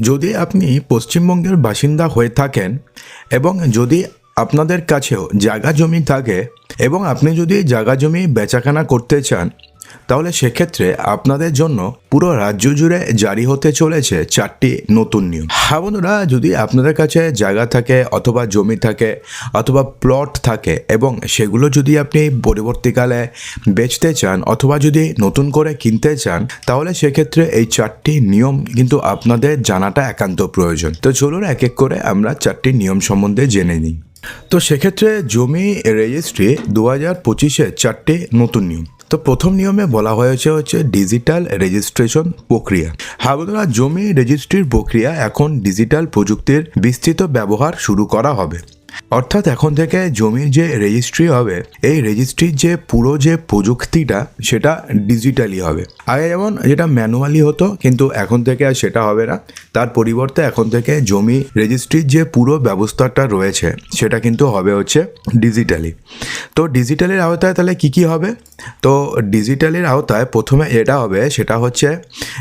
যদি আপনি পশ্চিমবঙ্গের বাসিন্দা হয়ে থাকেন এবং যদি আপনাদের কাছেও জায়গা জমি থাকে এবং আপনি যদি জায়গা জমি বেচাকেনা করতে চান তাহলে সেক্ষেত্রে আপনাদের জন্য পুরো রাজ্য জুড়ে জারি হতে চলেছে চারটি নতুন নিয়ম। হ্যাঁ বন্ধুরা, যদি আপনাদের কাছে জায়গা থাকে অথবা জমি থাকে অথবা প্লট থাকে এবং সেগুলো যদি আপনি পরবর্তীকালে বেচতে চান অথবা যদি নতুন করে কিনতে চান, তাহলে সেক্ষেত্রে এই চারটি নিয়ম কিন্তু আপনাদের জানাটা একান্ত প্রয়োজন। তো চলুন এক এক করে আমরা চারটি নিয়ম সম্বন্ধে জেনে নিই। তো সেক্ষেত্রে জমি রেজিস্ট্রি দু হাজার পঁচিশে চারটি নতুন নিয়ম। তো প্রথম নিয়মে বলা হয়েছে হচ্ছে ডিজিটাল রেজিস্ট্রেশন প্রক্রিয়া। বন্ধুরা, জমি রেজিস্ট্রির প্রক্রিয়া এখন ডিজিটাল প্রযুক্তির বিস্তৃত ব্যবহার শুরু করা হবে। অর্থাৎ এখন থেকে জমির যে রেজিস্ট্রি হবে, এই রেজিস্ট্রির যে পুরো যে প্রযুক্তিটা, সেটা ডিজিটালি হবে। আগে যেমন যেটা ম্যানুয়ালি হতো, কিন্তু এখন থেকে আর সেটা হবে না। তার পরিবর্তে এখন থেকে জমি রেজিস্ট্রির যে পুরো ব্যবস্থাটা রয়েছে, সেটা কিন্তু হবে হচ্ছে ডিজিটালি তো ডিজিটালের আওতায় তাহলে কি কি হবে? তো ডিজিটালের আওতায় প্রথমে এটা হবে, সেটা হচ্ছে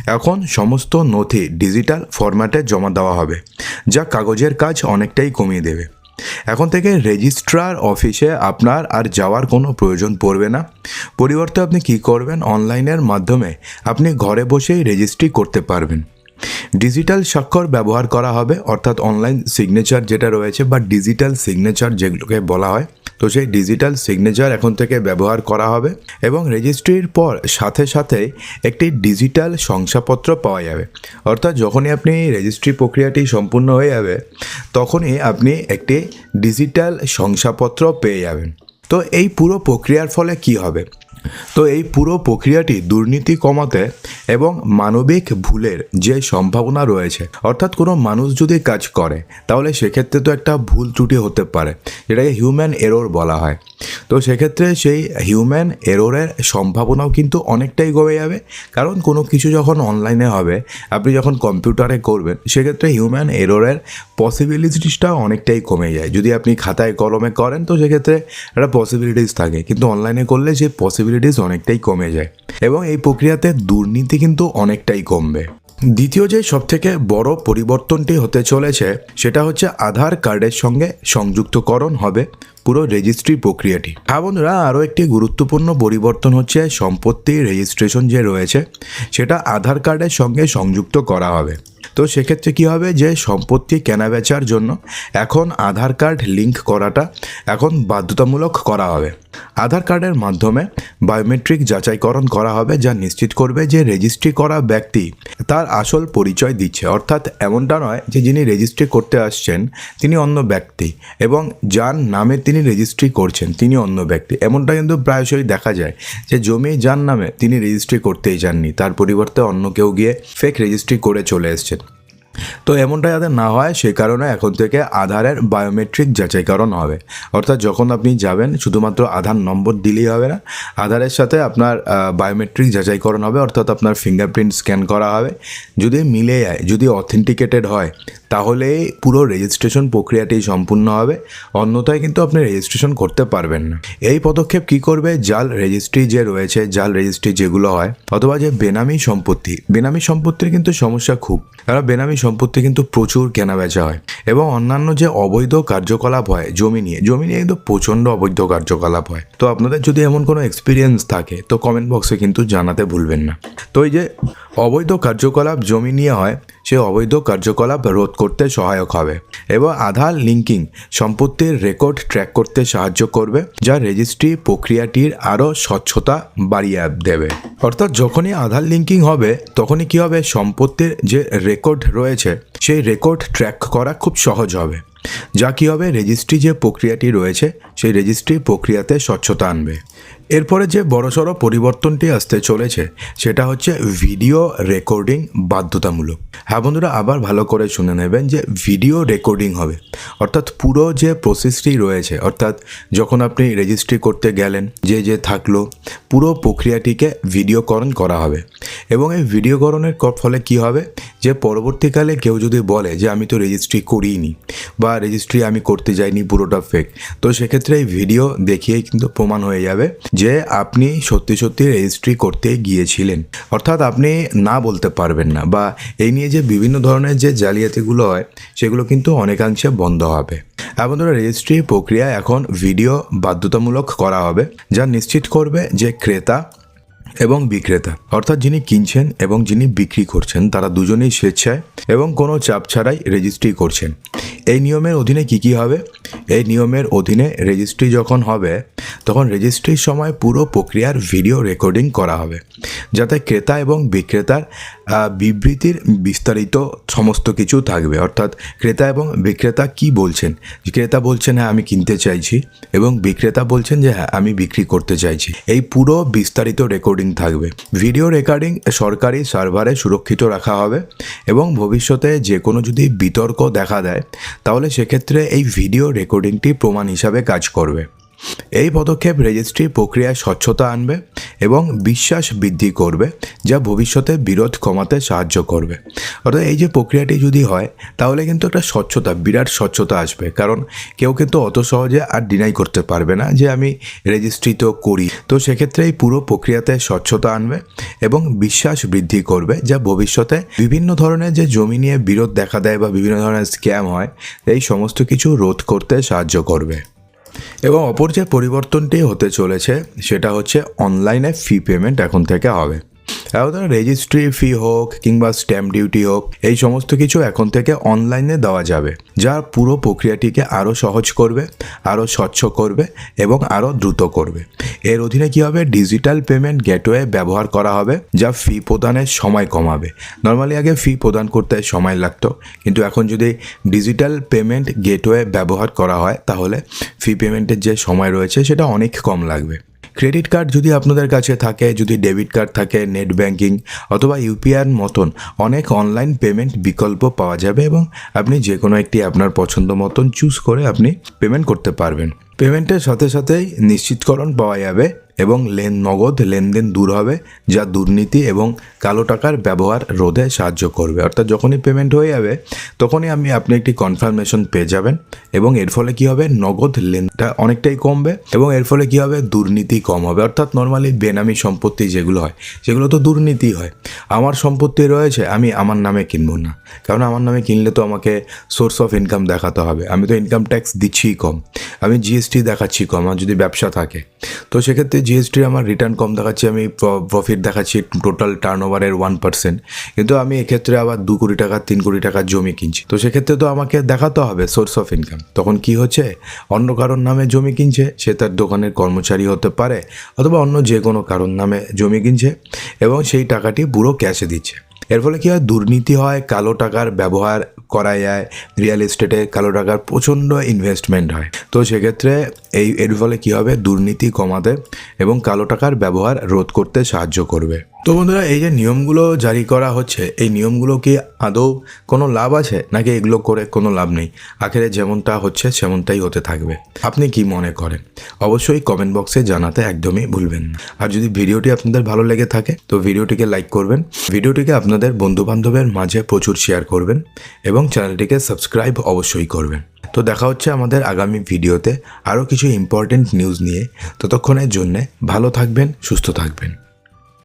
এখন সমস্ত নথি ডিজিটাল ফরম্যাটে জমা দেওয়া হবে। যা কাগজের কাজ অনেকটাই কমিয়ে দেবে। এখন থেকে রেজিস্ট্রার অফিসে আপনার আর যাওয়ার কোনো প্রয়োজন পড়বে না। পরিবর্তে আপনি কি করবেন? অনলাইনের মাধ্যমে আপনি ঘরে বসেই রেজিস্ট্রি করতে পারবেন। ডিজিটাল স্বাক্ষর ব্যবহার করা হবে, অর্থাৎ অনলাইন সিগনেচার যেটা রয়েছে বা ডিজিটাল সিগনেচার যেগুলোকে বলা হয়। তো সেই ডিজিটাল সিগনেচার এখন থেকে ব্যবহার করা হবে এবং রেজিস্ট্রির পর সাথে সাথে একটি ডিজিটাল শংসাপত্র পাওয়া যাবে। অর্থাৎ যখনই আপনি রেজিস্ট্রি প্রক্রিয়াটি সম্পূর্ণ হয়ে যাবে, তখনই আপনি একটি ডিজিটাল শংসাপত্র পেয়ে যাবেন। তো এই পুরো প্রক্রিয়ার ফলে কি হবে? তো এই পুরো প্রক্রিয়াটি দুর্নীতি কমাতে এবং মানবিক ভুলের যে সম্ভাবনা রয়েছে, অর্থাৎ কোনো মানুষ যদি কাজ করে, তাহলে সেক্ষেত্রে তো একটা ভুল ত্রুটি হতে পারে, যেটাকে হিউম্যান এরর বলা হয়। তো সেক্ষেত্রে সেই হিউম্যান এররের সম্ভাবনাও কিন্তু অনেকটাই কমে যাবে, কারণ কোনো কিছু যখন অনলাইনে হবে, আপনি যখন কম্পিউটারে করবেন, সেক্ষেত্রে হিউম্যান এররের পসিবিলিটিসটা অনেকটাই কমে যায়। যদি আপনি খাতায় কলমে করেন, তো সেক্ষেত্রে একটা পসিবিলিটিস থাকে, কিন্তু অনলাইনে করলে সেই পসিবিলিটিস অনেকটাই কমে যায় এবং এই প্রক্রিয়াতে দুর্নীতি কিন্তু অনেকটাই কমবে। দ্বিতীয় যে সবথেকে বড় পরিবর্তনটি হতে চলেছে সেটা হচ্ছে আধার কার্ডের সঙ্গে সংযুক্তকরণ হবে পুরো রেজিস্ট্রি প্রক্রিয়াটি। হ্যাঁ বন্ধুরা, আরও একটি গুরুত্বপূর্ণ পরিবর্তন হচ্ছে সম্পত্তি রেজিস্ট্রেশন যে রয়েছে, সেটা আধার কার্ডের সঙ্গে সংযুক্ত করা হবে। তো সেক্ষেত্রে কী হবে? যে সম্পত্তি কেনাবেচার জন্য এখন আধার কার্ড লিঙ্ক করাটা এখন বাধ্যতামূলক করা হবে। আধার কার্ডের মাধ্যমে বায়োমেট্রিক যাচাইকরণ করা হবে, যা নিশ্চিত করবে যে রেজিস্ট্রি করা ব্যক্তি তার আসল পরিচয় দিচ্ছে। অর্থাৎ এমনটা নয় যে যিনি রেজিস্ট্রি করতে আসছেন তিনি অন্য ব্যক্তি এবং যার নামে তিনি রেজিস্ট্রি করছেন তিনি অন্য ব্যক্তি। এমনটা কিন্তু প্রায়শই দেখা যায় যে জমি যার নামে তিনি রেজিস্ট্রি করতেই যাননি তার পরিবর্তে অন্য কেউ গিয়ে ফেক রেজিস্ট্রি করে চলে এসছেন। তো এমনটা যাতে না হয়, সে কারণে এখন থেকে আধারের বায়োমেট্রিক যাচাইকরণ হবে। অর্থাৎ যখন আপনি যাবেন, শুধুমাত্র আধার নম্বর দিলেই হবে না, আধারের সাথে আপনার বায়োমেট্রিক যাচাইকরণ হবে, অর্থাৎ আপনার ফিঙ্গারপ্রিন্ট স্ক্যান করা হবে। যদি মিলে যায়, যদি অথেন্টিকেটেড হয়, তাহলে পুরো রেজিস্ট্রেশন প্রক্রিয়াটি সম্পূর্ণ হবে। অন্যথায় কিন্তু আপনি রেজিস্ট্রেশন করতে পারবেন না। এই পদক্ষেপ কি করবে? জাল রেজিস্ট্রি যে রয়েছে, জাল রেজিস্ট্রি যেগুলো হয়, অথবা যে বেনামি সম্পত্তি। বেনামি সম্পত্তির কিন্তু সমস্যা খুব। কারণ বেনামি সম্পত্তি কিন্তু প্রচুর কেনা বেচা হয় এবং অন্যান্য যে অবৈধ কার্যকলাপ হয় জমি নিয়ে জমি নিয়ে কিন্তু প্রচণ্ড অবৈধ কার্যকলাপ হয়। তো আপনাদের যদি এমন কোনো এক্সপিরিয়েন্স থাকে, তো কমেন্ট বক্সে কিন্তু জানাতে ভুলবেন না। তো এই যে অবৈধ কার্যকলাপ জমি নিয়ে হয়, সে অবৈধ কার্যকলাপ রোধ করতে সহায়ক হবে এবং আধার লিঙ্কিং সম্পত্তির রেকর্ড ট্র্যাক করতে সাহায্য করবে, যা রেজিস্ট্রি প্রক্রিয়াটির আরও স্বচ্ছতা বাড়িয়ে দেবে। অর্থাৎ যখনই আধার লিঙ্কিং হবে, তখনই কি হবে? সম্পত্তির যে রেকর্ড রয়েছে সেই রেকর্ড ট্র্যাক করা খুব সহজ হবে। যা কী হবে রেজিস্ট্রি যে প্রক্রিয়াটি রয়েছে, সেই রেজিস্ট্রি প্রক্রিয়াতে স্বচ্ছতা আনবে। এরপরে যে বড়সড় পরিবর্তনটি আসতে চলেছে, সেটা হচ্ছে ভিডিও রেকর্ডিং বাধ্যতামূলক। হ্যাঁ বন্ধুরা, আবার ভালো করে শুনে নেবেন যে ভিডিও রেকর্ডিং হবে। অর্থাৎ পুরো যে প্রসেসটি রয়েছে, অর্থাৎ যখন আপনি রেজিস্ট্রি করতে গেলেন, যে যে থাকল, পুরো প্রক্রিয়াটিকে ভিডিওকরণ করা হবে। এবং এই ভিডিওকরণের ফলে কি হবে? যে পরবর্তীকালে কেউ যদি বলে যে, আমি তো রেজিস্ট্রি করিনি বা রেজিস্ট্রি আমি করতে যাইনি, পুরোটা ফেক তো সেক্ষেত্রে এই ভিডিও দেখিয়েই কিন্তু প্রমাণ হয়ে যাবে যে আপনি সত্যি সত্যি রেজিস্ট্রি করতে গিয়েছিলেন। অর্থাৎ আপনি না বলতে পারবেন না বা এই নিয়ে যে বিভিন্ন ধরনের যে জালিয়াতিগুলো হয়, সেগুলো কিন্তু অনেকাংশে বন্ধ হবে। এবং ধরো রেজিস্ট্রি প্রক্রিয়া এখন ভিডিও বাধ্যতামূলক করা হবে, যা নিশ্চিত করবে যে ক্রেতা এবং বিক্রেতা। অর্থাৎ যিনি কিনছেন এবং যিনি বিক্রি করছেন, তারা দুজনেই স্বেচ্ছায় এবং কোনো চাপ ছাড়াই রেজিস্ট্রি করছেন। এই নিয়মের অধীনে কি কি হবে? এই নিয়মের অধীনে রেজিস্ট্রি যখন হবে, তখন রেজিস্ট্রির সময় পুরো প্রক্রিয়ার ভিডিও রেকর্ডিং করা হবে, যাতে ক্রেতা এবং বিক্রেতার বিবৃতির বিস্তারিত সমস্ত কিছু থাকবে। অর্থাৎ ক্রেতা এবং বিক্রেতা কি বলছেন? ক্রেতা বলছেন হ্যাঁ আমি কিনতে চাইছি এবং বিক্রেতা বলছেন যে হ্যাঁ আমি বিক্রি করতে চাইছি। এই পুরো বিস্তারিত রেকর্ডিং থাকবে। ভিডিও রেকর্ডিং সরকারি সার্ভারে সুরক্ষিত রাখা হবে এবং ভবিষ্যতে যে কোনো যদি বিতর্ক দেখা দেয়, তাহলে সেক্ষেত্রে এই ভিডিও রেকর্ডিংটি প্রমাণ হিসাবে কাজ করবে। এই পদক্ষেপ রেজিস্ট্রি প্রক্রিয়ায় স্বচ্ছতা আনবে এবং বিশ্বাস বৃদ্ধি করবে, যা ভবিষ্যতে বিরোধ কমাতে সাহায্য করবে। অর্থাৎ এই যে প্রক্রিয়াটি যদি হয়, তাহলে কিন্তু একটা স্বচ্ছতা, বিরাট স্বচ্ছতা আসবে। কারণ কেউ কিন্তু অত সহজে আর ডিনাই করতে পারবে না যে আমি রেজিস্ট্রি তো করি। তো সেক্ষেত্রে এই পুরো প্রক্রিয়াতে স্বচ্ছতা আনবে এবং বিশ্বাস বৃদ্ধি করবে, যা ভবিষ্যতে বিভিন্ন ধরনের যে জমি নিয়ে বিরোধ দেখা দেয় বা বিভিন্ন ধরনের স্ক্যাম হয়, এই সমস্ত কিছু রোধ করতে সাহায্য করবে। এবং অপর যে পরিবর্তনটি হতে চলেছে সেটা হচ্ছে অনলাইনে ফি পেমেন্ট এখন থেকে হবে। এখন রেজিস্ট্রি ফি হোক কিংবা স্ট্যাম্প ডিউটি হোক, এই সমস্ত কিছু এখন থেকে অনলাইনে দেওয়া যাবে, যা পুরো প্রক্রিয়াটিকে আরও সহজ করবে আরও স্বচ্ছ করবে এবং আরও দ্রুত করবে। এর অধীনে কী হবে? ডিজিটাল পেমেন্ট গেটওয়ে ব্যবহার করা হবে, যা ফি প্রদানের সময় কমাবে। নর্মালি আগে ফি প্রদান করতে সময় লাগতো, কিন্তু এখন যদি ডিজিটাল পেমেন্ট গেটওয়ে ব্যবহার করা হয়, তাহলে ফি পেমেন্টের যে সময় রয়েছে, সেটা অনেক কম লাগবে। ক্রেডিট কার্ড যদি আপনাদের কাছে থাকে, যদি ডেবিট কার্ড থাকে, নেট ব্যাঙ্কিং অথবা ইউপিআইয়ের মতন অনেক অনলাইন পেমেন্ট বিকল্প পাওয়া যাবে এবং আপনি যে কোনো একটি আপনার পছন্দ মতন চুজ করে আপনি পেমেন্ট করতে পারবেন। পেমেন্টের সাথে সাথেই নিশ্চিতকরণ পাওয়া যাবে। এবং লেন, নগদ লেনদেন দূর হবে, যা দুর্নীতি এবং কালো টাকার ব্যবহার রোধে সাহায্য করবে। অর্থাৎ যখনই পেমেন্ট হয়ে যাবে, তখনই আমি আপনি একটি কনফার্মেশন পেয়ে যাবেন এবং এর ফলে কি হবে? নগদ লেনটা অনেকটাই কমবে এবং এর ফলে কি হবে? দুর্নীতি কম হবে। অর্থাৎ নর্মালি বেনামি সম্পত্তি যেগুলো হয়, সেগুলো তো দুর্নীতি হয়। আমার সম্পত্তি রয়েছে, আমি আমার নামে কিনবো না। কারণ আমার নামে কিনলে তো আমাকে সোর্স অফ ইনকাম দেখাতে হবে। আমি তো ইনকাম ট্যাক্স দিচ্ছিই কম। আমি জিএসটি দেখাচ্ছি কম। আমার যদি ব্যবসা থাকে, তো সেক্ষেত্রে জিএসটি আমার রিটার্ন কম দেখাচ্ছি, আমি প্রফিট দেখাচ্ছি টোটাল টার্ন ওভারের ওয়ান পার্সেন্ট কিন্তু আমি এক্ষেত্রে আবার দু কোটি টাকা, তিন কোটি টাকার জমি কিনছি। তো সেক্ষেত্রে তো আমাকে দেখাতে হবে সোর্স অফ ইনকাম তখন কি হচ্ছে? অন্য কারোর নামে জমি কিনছে, সে তার দোকানের কর্মচারী হতে পারে, অথবা অন্য যে কোনো কারণ নামে জমি কিনছে, এবং সেই টাকাটি পুরো ক্যাশে দিচ্ছে। এর ফলে কী হয়? দুর্নীতি হয়, কালো টাকার ব্যবহার করা যায় রিয়েল এস্টেটে কালো টাকার প্রচণ্ড ইনভেস্টমেন্ট হয়। তো সেক্ষেত্রে এই, এর ফলে কী হবে? দুর্নীতি কমাতে এবং কালো টাকার ব্যবহার রোধ করতে সাহায্য করবে। তো বন্ধুরা, এই যে নিয়মগুলো জারি করা হচ্ছে, এই নিয়মগুলো কি আদৌ কোনো লাভ আছে? নাকি এগুলো করে কোনো লাভ নেই? আখেরে যেমনটা হচ্ছে, সেমনটাই হতে থাকবে। আপনি কি মনে করেন? অবশ্যই কমেন্ট বক্সে জানাতে একদমই ভুলবেন না। আর যদি ভিডিওটি আপনাদের ভালো লেগে থাকে, তো ভিডিওটিকে লাইক করবেন। ভিডিওটিকে আপনাদের বন্ধু বান্ধবের মাঝে প্রচুর শেয়ার করবেন এবং চ্যানেলটিকে সাবস্ক্রাইব অবশ্যই করবেন। তো দেখা হচ্ছে আমাদের আগামী ভিডিওতে আরও কিছু ইম্পর্টেন্ট নিউজ নিয়ে। ততক্ষণের জন্যে ভালো থাকবেন, সুস্থ থাকবেন।